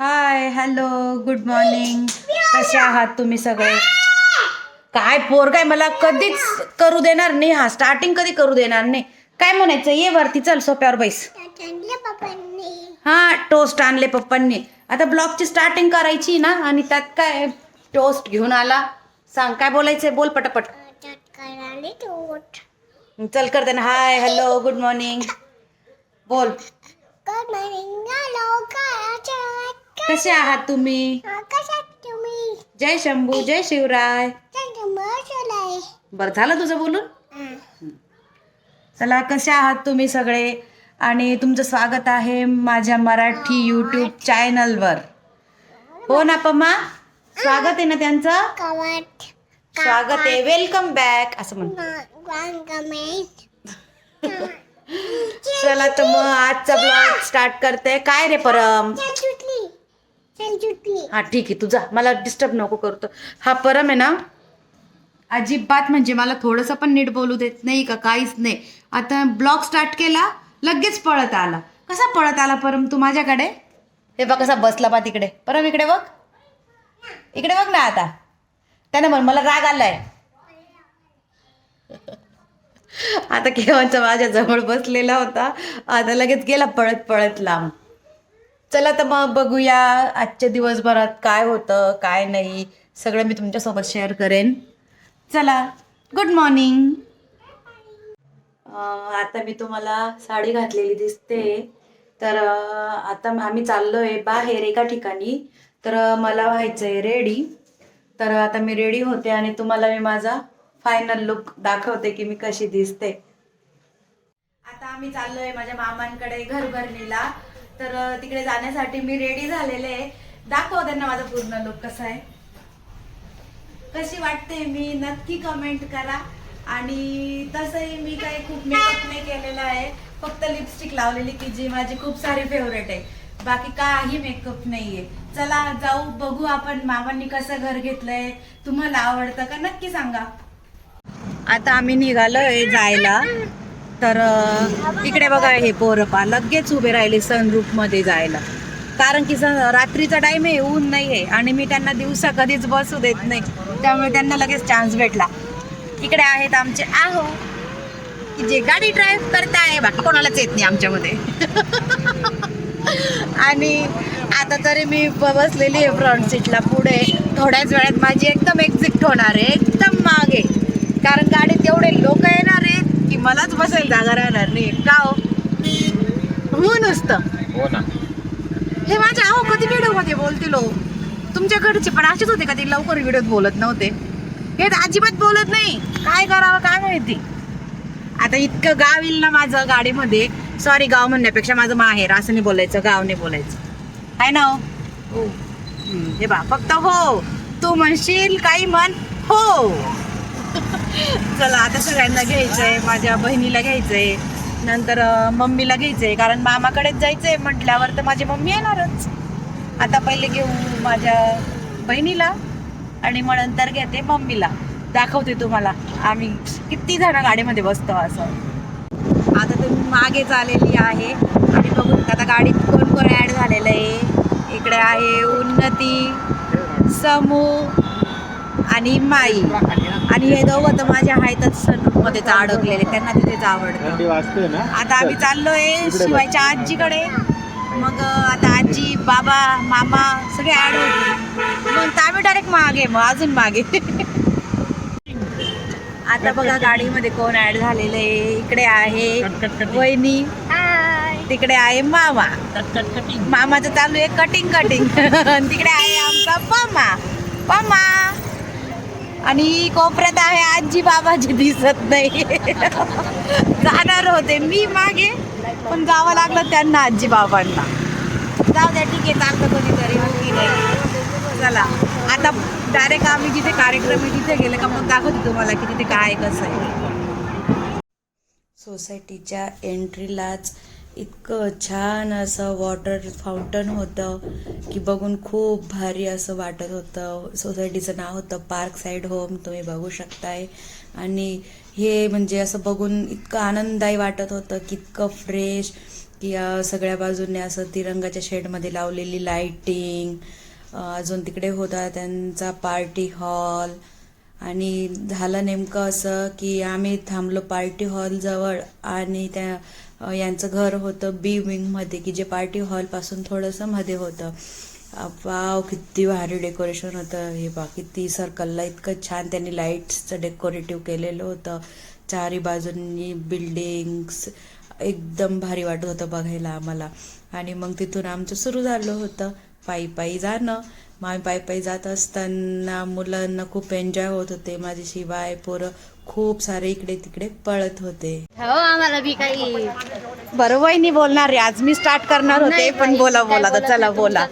हाय hello good morning कसे आहात तुम्ही सगळे? काय पोर काय मला कधीच करू देणार नाही हा. स्टार्टिंग कधी करू देणार नाही. काय म्हणायचं? ये वरती चल सोप्यावर बैस. हा टोस्ट आणले पप्पांनी. आता ब्लॉगची स्टार्टिंग करायची ना आणि त्यात काय टोस्ट घेऊन आला. सांग काय बोलायचंय? बोल पटापट. चल करते ना हाय हॅलो गुड मॉर्निंग बोल. कसे आहात तुम्ही? जय शंभू जय शिवराय. बरं झालं तुझं बोलून? चला कसे आहात तुम्ही सगळे? आणि तुमचं स्वागत आहे माझ्या मराठी यूट्यूब चॅनलवर हो ना पम्मा? स्वागत आहे ना त्यांचं? स्वागत. आहे. वेलकम बॅक असं म्हण. चला तर मग आजचा ब्लॉग स्टार्ट करते. काय रे परम? हा ठीक आहे तुझा मला डिस्टर्ब नको करतो हा परम आहे ना? अजिबात म्हणजे मला थोडंसं पण नीट बोलू देत नाही का? काहीच नाही. आता ब्लॉग स्टार्ट केला लगेच पळत आला. कसा पळत आला परम तू माझ्याकडे? हे बघ कसा बसला बा तिकडे. परम इकडे बघ. इकडे बघ ना आता. त्याने म्हण मला राग आलाय. आता केव्हाचा माझ्या जवळ बसलेला होता. आता लगेच गेला पळत पळत लांब. चला तर मग बघूया आजच्या दिवसभरात काय होतं काय नाही. सगळं मी तुमच्यासोबत शेअर करेन. चला गुड मॉर्निंग आता मी तुम्हाला साडी घातलेली दिसते. तर आता आम्ही चाललो आहे बाहेर एका ठिकाणी. तर मला व्हायचं आहे रेडी तर आता मी रेडी होते आणि तुम्हाला मी माझा फायनल लुक दाखवते की मी कशी दिसते. आता आम्ही चाललोय माझ्या मामांकडे घर भरणीला तर तिकडे जाण्यासाठी मी रेडी झालेले आहे. दाखव त्यांना माझा पूर्ण लुक कसा आहे. कशी वाटते मी नक्की कमेंट करा. आणि तसंही मी काही खूप मेकअप नाही केलेला आहे. फक्त लिपस्टिक लावलेली की जी माझी खूप सारी फेवरेट आहे. बाकी काही मेकअप नाहीये. चला जाऊ बघू आपण मामांनी कसं घर घेतलंय. तुम्हाला आवडतं का? नक्की सांगा. आता आम्ही निघालोय जायला. तर इकडे बघा हे पोरपा लगेच उभे राहिले सनरूफमध्ये जायला. कारण की रात्रीचा टाइम आहे ऊन नाही आहे आणि मी त्यांना दिवसा कधीच बसू देत नाही. त्यामुळे त्यांना लगेच चान्स भेटला. इकडे आहेत आमचे आहो. की जे गाडी ड्राईव्ह करताय बाकी कोणालाच येत नाही आमच्यामध्ये. आणि आता तरी मी ब- बसलेली आहे फ्रंट सीटला पुढे. थोड्याच वेळात माझी एकदम एक्झिट होणार आहे. एकदम मागे. कारण गाडीत एवढे लोक येणार आहेत. मलाच बसायला जागा राहणार नाही. का हो? हो नुसतं. हो ना. हे माझ्या आहो कधी व्हिडिओमध्ये बोलतील हो तुमच्या घरचे पण असेच होते का ते लवकर व्हिडिओत बोलत नव्हते? हे अजिबात बोलत नाही. काय करावं काय माहिती? आता इतकं गाव येईल ना माझं गाडीमध्ये. सॉरी गाव म्हणण्यापेक्षा माझं माहेर. असं नाही बोलायचं गाव नाही बोलायचं. आहे ना हो. हम्म, हे बा फक्त हो. तू म्हणशील काही म्हण हो. चला आता सगळ्यांना घ्यायचंय माझ्या बहिणीला घ्यायचंय नंतर मम्मीला घ्यायचंय कारण मामाकडेच जायचंय म्हटल्यावर तर माझी मम्मी येणारच. आता पहिले घेऊ माझ्या बहिणीला आणि मग नंतर घेते मम्मीला. दाखवते तुम्हाला. आम्ही किती जण गाडीमध्ये बसतो असं. आता तुम्ही मागेच आलेली आहे. आणि बघून आता गाडीत कोण कोण ॲड झालेलं आहे? इकडे आहे उन्नती समू आणि माई. आणि हे दोघं तर माझ्या आहेतच मध्येच अडकलेले त्यांना तिथेच आवडतं. आता आम्ही चाललोय शिवायच्या आजीकडे. मग आता आजी बाबा मामा सगळे ऍड होते मग तर आम्ही डायरेक्ट मागे मग अजून मागे. आता बघा गाडीमध्ये कोण ऍड झालेलं आहे इकडे आहे. वहिनी. तिकडे आहे मामा. मामाचं चालू आहे कटिंग कटिंग. तिकडे आहे आमचा पमा. पमा. आणि कोपऱ्यात आहे आजी बाबाजी दिसत नाही. जाणार होते. मी मागे पण जावं लागलं त्यांना आजी बाबांना. जाऊ द्या ठीक आहे चालतं कधीतरी हो की नाही? चला. आता डायरेक्ट आम्ही जिथे कार्यक्रम आहे तिथे गेले का मग दाखवते तुम्हाला की तिथे काय कसं आहे. सोसायटीच्या एंट्रीलाच इतकं छान असं वॉटर फाउंटन होतं की बघून खूप भारी असं वाटत होतं. सोसायटीचं नाव होतं पार्क साईड होम तुम्ही बघू शकताय. आणि हे म्हणजे असं बघून इतकं आनंददायी वाटत होतं की इतकं फ्रेश की सगळ्या बाजूने असं तिरंगाच्या शेडमध्ये लावलेली लाईटिंग अजून तिकडे होता त्यांचा पार्टी हॉल आणि झालं नेमकं असं की आम्ही थांबलो पार्टी हॉलजवळ आणि त्या यांचं घर होतं बी विंगमध्ये की जे पार्टी हॉलपासून थोडंसं मध्ये होतं. वाव किती भारी डेकोरेशन होतं. हे बा किती सर्कलला इतकं छान त्यांनी लाईट्सचं डेकोरेटिव्ह केलेलं होतं. चारी बाजूंनी बिल्डिंग्स एकदम भारी वाटत होतं बघायला आम्हाला. आणि मग तिथून आमचं सुरू झालं होतं पायी पायी जाणं. मग आम्ही पायी पायी जात असताना मुलांना खूप एन्जॉय होत होते. माझी शिवाय पोरं खूप सारे इकडे तिकडे पळत होते. हो आम्हाला बी काही बरं वहिनी बोलणार आहे. आज मी स्टार्ट करणार होते नाही पण बोला बोला तर चला? बोला.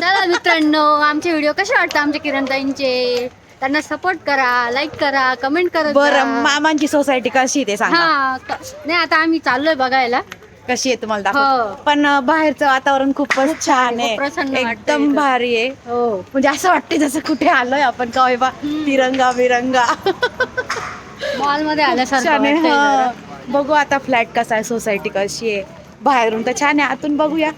चला मित्रांनो आमचे व्हिडिओ कसे वाटतात आमच्या किरणताईंचे? त्यांना सपोर्ट करा लाईक करा कमेंट करत बरं. मामांची सोसायटी कशी आहे ते सांगा. हा क- नाही आता आम्ही चाललोय बघायला. कशी आहे तुम्हाला हो. दाखव पण अं, बाहेरचं वातावरण खूपच छान खूप प्रसन्न आहे एकदम इथं. भारी आहे. हो. म्हणजे असं वाटते जसं कुठे आलोय आपण काय बा तिरंगा बिरंगा मॉलमध्ये आल्यासारखं वाटतंय जरा. बघू आता फ्लॅट कसा आहे सोसायटी कशी आहे. बाहेरून तर छान आहे. आतून बघूया.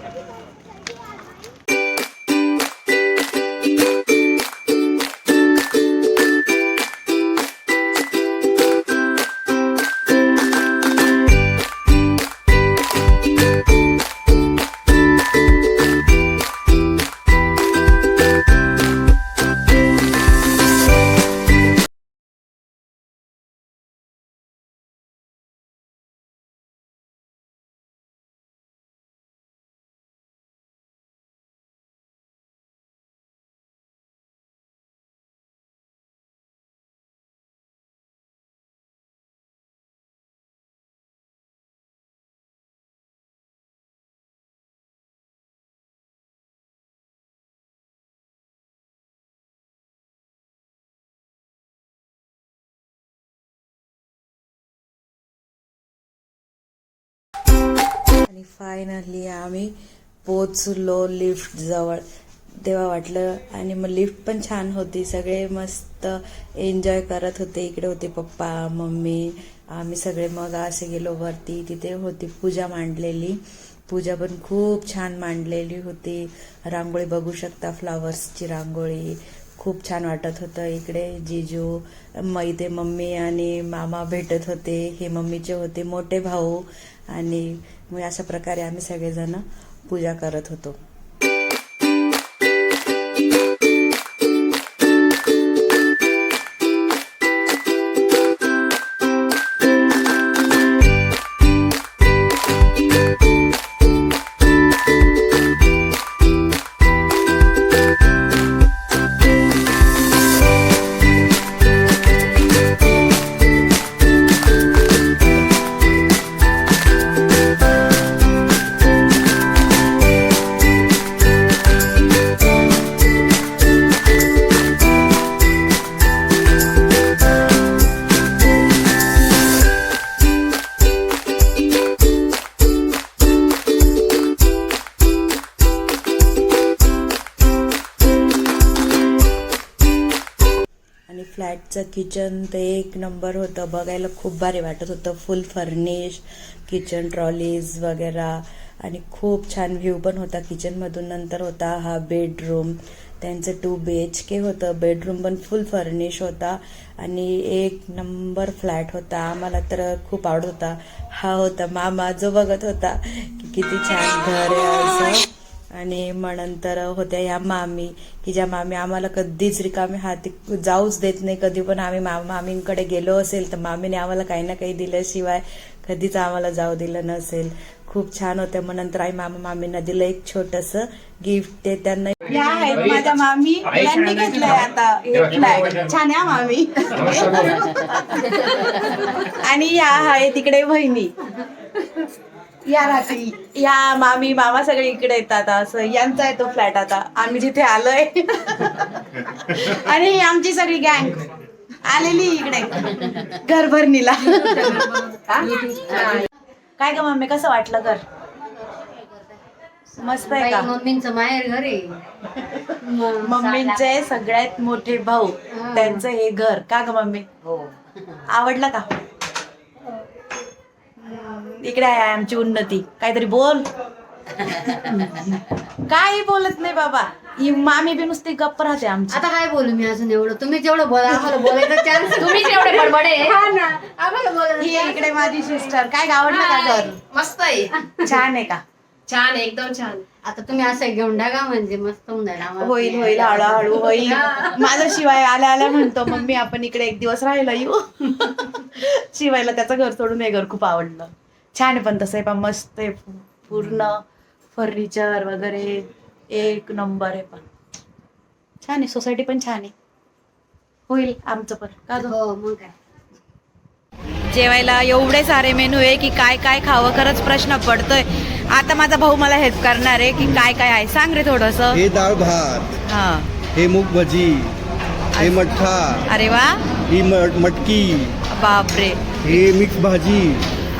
आणि फायनली आम्ही पोचलो लिफ्ट जवळ. तेव्हा वाटलं आणि मग लिफ्ट पण छान होती. सगळे मस्त एन्जॉय करत होते. इकडे होते पप्पा मम्मी आम्ही सगळे मग असे गेलो वरती. तिथे होती पूजा मांडलेली. पूजा पण खूप छान मांडलेली होती. रांगोळी बघू शकता फ्लावर्सची रांगोळी. खूप छान वाटत होतं. इकडे जिजू मग इथे मम्मी आणि मामा भेटत होते. हे मम्मीचे होते मोठे भाऊ. आणि मग अशा प्रकारे आम्ही सगळेजण पूजा करत होतो. फ्लॅटचं किचन ते एक नंबर होतं. बघायला खूप भारी वाटत होतं. फुल फर्निश किचन ट्रॉलीज वगैरे. आणि खूप छान व्ह्यू पण होता. किचनमधून नंतर होता हा बेडरूम त्यांचं टू बी एच के होतं. बेडरूम पण फुल फर्निश होता. आणि एक नंबर फ्लॅट होता. आम्हाला तर खूप आवडत होता. हा होता मामा जो बघत होता. की किती छान घर आहे असं. आणि मग नंतर होत्या ह्या मामी की ज्या मामी आम्हाला कधीच रिकामे हाती जाऊच देत नाही. कधी पण आम्ही मा मामींकडे गेलो असेल तर मामीने आम्हाला काही ना काही दिल्याशिवाय कधीच आम्हाला जाऊ दिलं नसेल. खूप छान होत्या. मग नंतर आई मामा मामींना दिलं एक छोटस गिफ्ट ते त्यांना या आहेत माझ्या मामी. यांनी घेतलंय आता एक flat. छान आहे हा मामी. आणि या आहे तिकडे बहिणी या रात्री. या मामी मामा सगळे इकडे येतात. असं यांचा आहे तो फ्लॅट आता. आम्ही जिथे आलोय. आणि ही आमची सगळी गँग आलेली इकडे. घरभरणीला. काय ग मम्मी कसं वाटलं घर? मस्त आहे का? मम्मींचं माहेर घर आहे. मम्मींचे सगळ्यात मोठे भाऊ त्यांचं हे घर. का ग मम्मी? आवडलं का? इकडे आहे आमची उन्नती. काहीतरी बोल. काही बोलत नाही बाबा. ही मामी बी नुसती गप्प राहते आमची. आता काय बोलू मी अजून एवढं? तुम्ही जेवढं बोला आम्हाला बोलायचा चान्स तुम्ही जेवढे बडबडे. हा ना. आम्हाला ही बोलायचं इकडे माझी सिस्टर काय आवडलं का घर? मस्त आहे. छान आहे का? छान आहे, एकदम छान. आता तुम्ही असं घेऊन टाका म्हणजे मस्त होऊन जाईल आम्हाला. होईल होईल हळूहळू होईल. माझा शिवाय आल्या आल्या म्हणतो मम्मी आपण इकडे एक दिवस राहायला येऊ. शिवायला त्याचं घर सोडून हे घर खूप आवडलं. छान आहे पण तसं आहे पण मस्त आहे. पूर्ण फर्निचर वगैरे एक नंबर आहे पण. छान आहे सोसायटी पण छान आहे. होईल आमचं पण. का गं? हो मग काय. जेवायला एवढे सारे मेनू आहे की काय काय खावं खरंच प्रश्न पडतोय. आता माझा भाऊ मला हेल्प करणार आहे की काय काय आहे. सांग रे थोडस. हे डाळ भात हा. हे मूग भजी हे मठ्ठा अरे वा. ही म- मटकी बापरे. हे मिक्स भाजी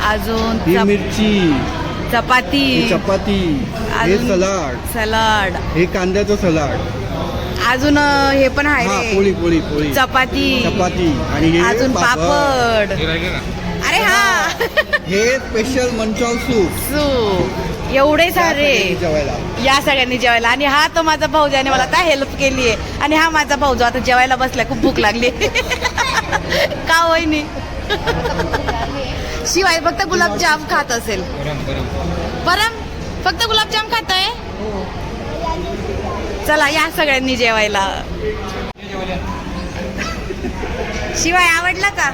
अजून ही चप- मिरची. चपाती. ही चपाती. हे अजून सलाड. सलाड. हे कांद्याचं सलाड. अजून अं, हे पण हा आहे पोळी रे. पोळी पोळी चपाती. चपाती. आणि हे अजून पापड. अरे हा. हे स्पेशल मंचाव सूप. सू. एवढे सारे. जेवायला. या सगळ्यांनी जेवायला. आणि हा तो माझा भाऊ ज्याने मला आता हेल्प केली आहे आणि हा माझा भाऊ जो आता जेवायला बसलाय खूप भूक लागली. का होईनी शिवाय फक्त गुलाबजाम खात असेल. परम फक्त गुलाबजाम खात आहे चला या सगळ्यांनी जेवायला. शिवाय आवडला का?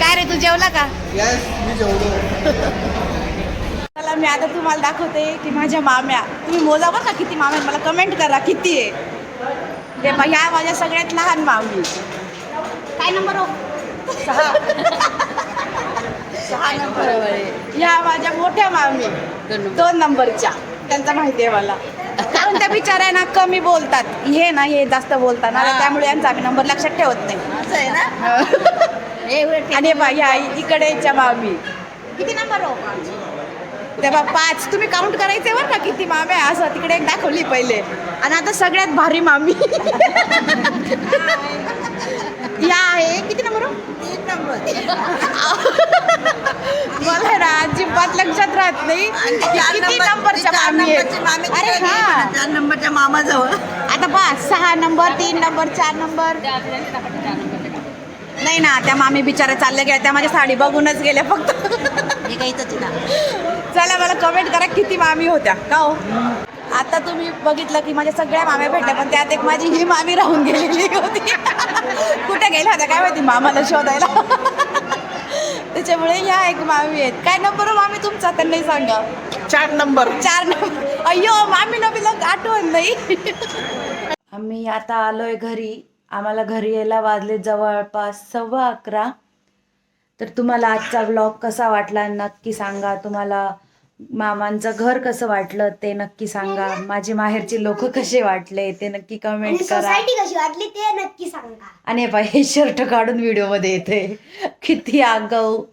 काय रे तू जेवला का? मी जेवलो. चला मी आता तुम्हाला दाखवते की माझ्या माम्या. तुम्ही मोजा बरं का किती माम्या? मला कमेंट करा किती आहे? हे पहा, ह्या माझ्या सगळ्यात लहान मामी. काय नंबर हो? सहा. सहा नंबर ह्या माझ्या मोठ्या मामी. दोन नंबरच्या त्यांचा माहिती आहे मला. कारण त्या बिचाऱ्या ना कमी बोलतात. हे ना हे जास्त बोलतात. ना त्यामुळे यांचा आम्ही नंबर लक्षात ठेवत नाही. आणि हे इकडेच्या मामी. किती नंबर हो? तेव्हा पाच तुम्ही काउंट करायचे बरं का किती माम्या असं तिकडे एक दाखवली पहिले. आणि आता सगळ्यात भारी मामी. या आहे. किती नंबर हो? मला आहे ना अजिबात लक्षात राहत नाही. किती नंबरच्या मामी. अरे हा. चार नंबरच्या मामाजवळ. आता पाच सहा नंबर तीन नंबर चार नंबर नाही ना त्या मामी बिचाऱ्या चालल्या गेल्या. त्या माझी साडी बघूनच गेल्या फक्त. हे काही आहे ना चला मला कमेंट करा किती मामी होत्या. का हो? आता तुम्ही बघितलं की माझ्या सगळ्या माम्या भेटल्या पण त्यात एक माझी ही मामी राहून गेलेली होती. कुठे गेल्या होत्या काय माहिती मामाला शोधायला. त्याच्यामुळे ह्या एक मामी आहेत. काय नंबर हो मामी तुमचा? त्यांनाही सांगा. चार नंबर चार नंबर अय्यो मामी नवीला आठवण नाही. आम्ही आता आलोय घरी. आम्हाला घरी यायला वाजले जवळपास सव्वा अकरा. तर तुम्हाला आजचा व्लॉग कसा वाटला? नक्की सांगा. तुम्हाला मामांचं घर कसं वाटलं ते नक्की सांगा. माझे माहेरचे लोक कसे वाटले ते नक्की कमेंट करा. सोसायटी कशी वाटली ते नक्की सांगा. आणि हे हे शर्ट काढून व्हिडिओमध्ये येते. किती आगाऊ.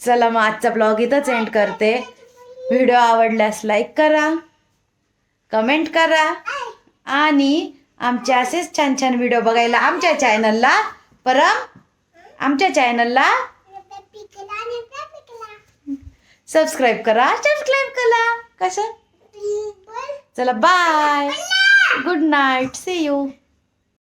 चला मग आजचा ब्लॉग इथंच एंड करते. व्हिडिओ आवडल्यास लाईक करा. कमेंट करा. आणि आमचे असेच छान छान व्हिडिओ बघायला आमच्या चॅनलला परम आमच्या चॅनलला सबस्क्राईब करा सबस्क्राईब करा. कसं? चला bye good night see you